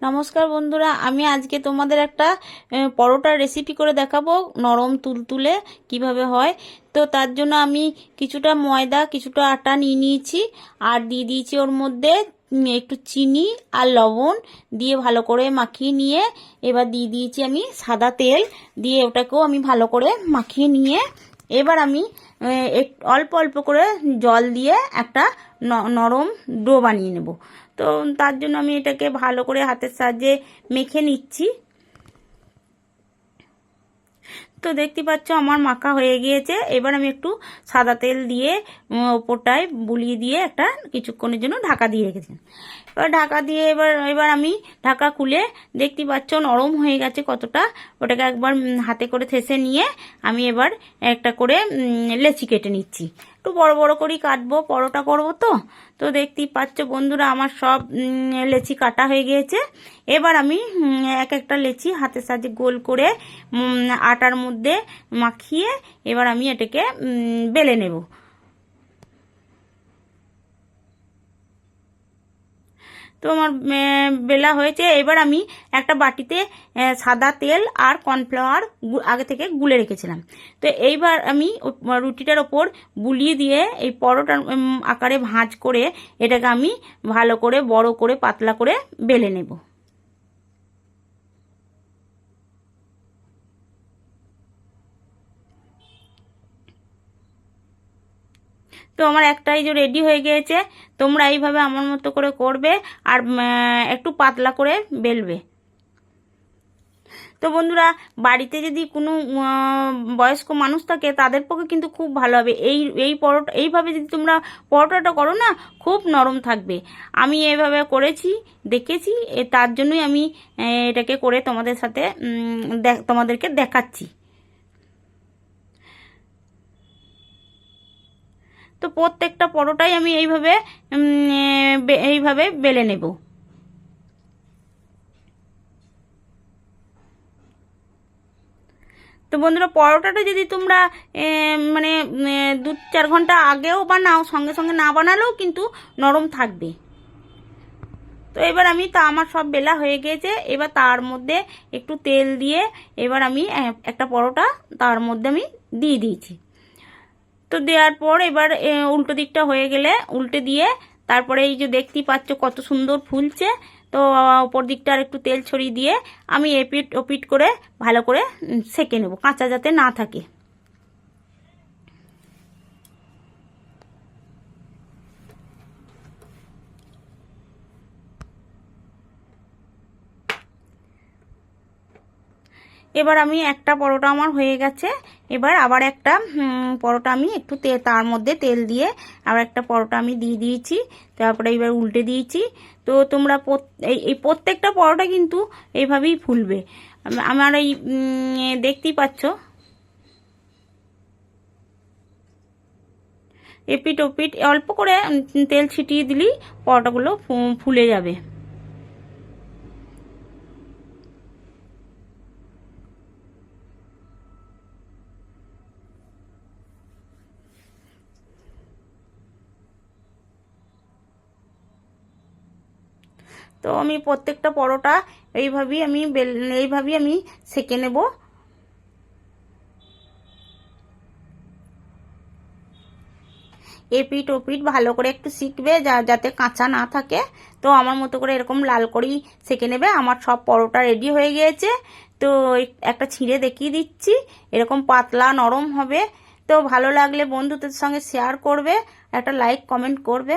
নমস্কার বন্ধুরা, আমি আজকে তোমাদের একটা পরোটার রেসিপি করে দেখাবো, নরম তুলতুলে, কীভাবে হয়। তো তার জন্য আমি কিছুটা ময়দা, কিছুটা আটা নিয়ে নিয়েছি, আর দিয়ে দিয়েছি ওর মধ্যে একটু চিনি আর লবণ দিয়ে ভালো করে মাখিয়ে নিয়ে, এবার দিয়ে দিয়েছি আমি সাদা তেল, দিয়ে ওটাকেও আমি ভালো করে মাখিয়ে নিয়ে, এবার আমি অল্প অল্প করে জল দিয়ে একটা নরম ডো বানিয়ে নেব। তো তার জন্য আমি এটাকে ভালো করে হাতের সাহায্যে মেখে নিচ্ছি। তো দেখতে পাচ্ছ আমার মাখা হয়ে গিয়েছে। এবার আমি একটু সাদা তেল দিয়ে ওপরটায় বুলিয়ে দিয়ে একটা কিছুক্ষণের জন্য ঢাকা দিয়ে রেখেছি। এবার ঢাকা দিয়ে এবার এবার আমি ঢাকা খুলে দেখতে পাচ্ছ নরম হয়ে গেছে কতটা। ওটাকে একবার হাতে করে থেসে নিয়ে আমি এবার একটা করে লেচি কেটে নিচ্ছি। একটু বড় বড় করেই কাটবো, পরোটা করব তো। তো দেখতেই পাচ্ছ বন্ধুরা আমার সব লেচি কাটা হয়ে গিয়েছে। এবার আমি এক একটা লেচি হাতের সাহায্যে গোল করে আটার মধ্যে মাখিয়ে এবার আমি এটাকে বেলে নেব। তো আমার বেলা হয়েছে। এবার আমি একটা বাটিতে সাদা তেল আর কর্নফ্লাওয়ার আগে থেকে গুলে রেখেছিলাম। তো এইবার আমি রুটিটার ওপর বুলিয়ে দিয়ে এই পরোটার আকারে ভাঁজ করে এটাকে আমি ভালো করে, বড় করে, পাতলা করে বেলে নেব। তো আমার একটাই যে রেডি হয়ে গিয়েছে, তোমরা এইভাবে আমার মতো করে করবে আর একটু পাতলা করে বেলবে। তো বন্ধুরা, বাড়িতে যদি কোনো বয়স্ক মানুষ থাকে, তাদের পক্ষে কিন্তু খুব ভালো হবে। এই এই পরোটা, এইভাবে যদি তোমরা পরোটাটা করো না, খুব নরম থাকবে। আমি এইভাবে করেছি, দেখেছি তার জন্যই আমি এটাকে করে তোমাদের সাথে তোমাদেরকে দেখাচ্ছি। তো প্রত্যেকটা পরোটাই আমি এইভাবে এইভাবে বেলে নেব। তো বন্ধুরা, পরোটাটা যদি তোমরা মানে দু চার ঘণ্টা আগেও বানাও, সঙ্গে সঙ্গে না বানালেও কিন্তু নরম থাকবে। তো এবার আমি, তা আমার সব বেলা হয়ে গিয়েছে এবার তার মধ্যে একটু তেল দিয়ে এবার আমি একটা পরোটা তার মধ্যে আমি দিয়ে দিয়েছি। তো দেওয়ার পর এবার উল্টো দিকটা হয়ে গেলে উল্টে দিয়ে তারপরে এই যে দেখতেই পাচ্ছ কত সুন্দর ফুলছে। তো, ওপর দিকটা আর একটু তেল ছড়িয়ে দিয়ে আমি এপিট ওপিট করে ভালো করে সেঁকে নেব, কাঁচা যাতে না থাকে। এবার আমি একটা পরোটা আমার হয়ে গেছে। এবার আবার একটা পরোটা আমি একটু তে, তার মধ্যে তেল দিয়ে আবার একটা পরোটা আমি দিয়ে দিয়েছি। তারপরে এবার উল্টে দিয়েছি। তো তোমরা এই প্রত্যেকটা পরোটা কিন্তু এইভাবেই ফুলবে। আমার এই দেখতেই পাচ্ছ। এপিট ওপিট, অল্প করে তেল ছিটিয়ে দিলেই পরোটাগুলো ফুলে যাবে। তো আমি প্রত্যেকটা পরোটা এইভাবেই আমি এইভাবেই আমি সেকে নেব। এপিট ওপিট ভালো করে একটু শিখবে যা, যাতে কাঁচা না থাকে। তো আমার মতো করে এরকম লাল করেই সেকে নেবে। আমার সব পরোটা রেডি হয়ে গিয়েছে। তো একটা ছিঁড়ে দেখিয়ে দিচ্ছি। এরকম পাতলা নরম হবে। তো ভালো লাগলে বন্ধুদের সঙ্গে শেয়ার করবে, একটা লাইক কমেন্ট করবে।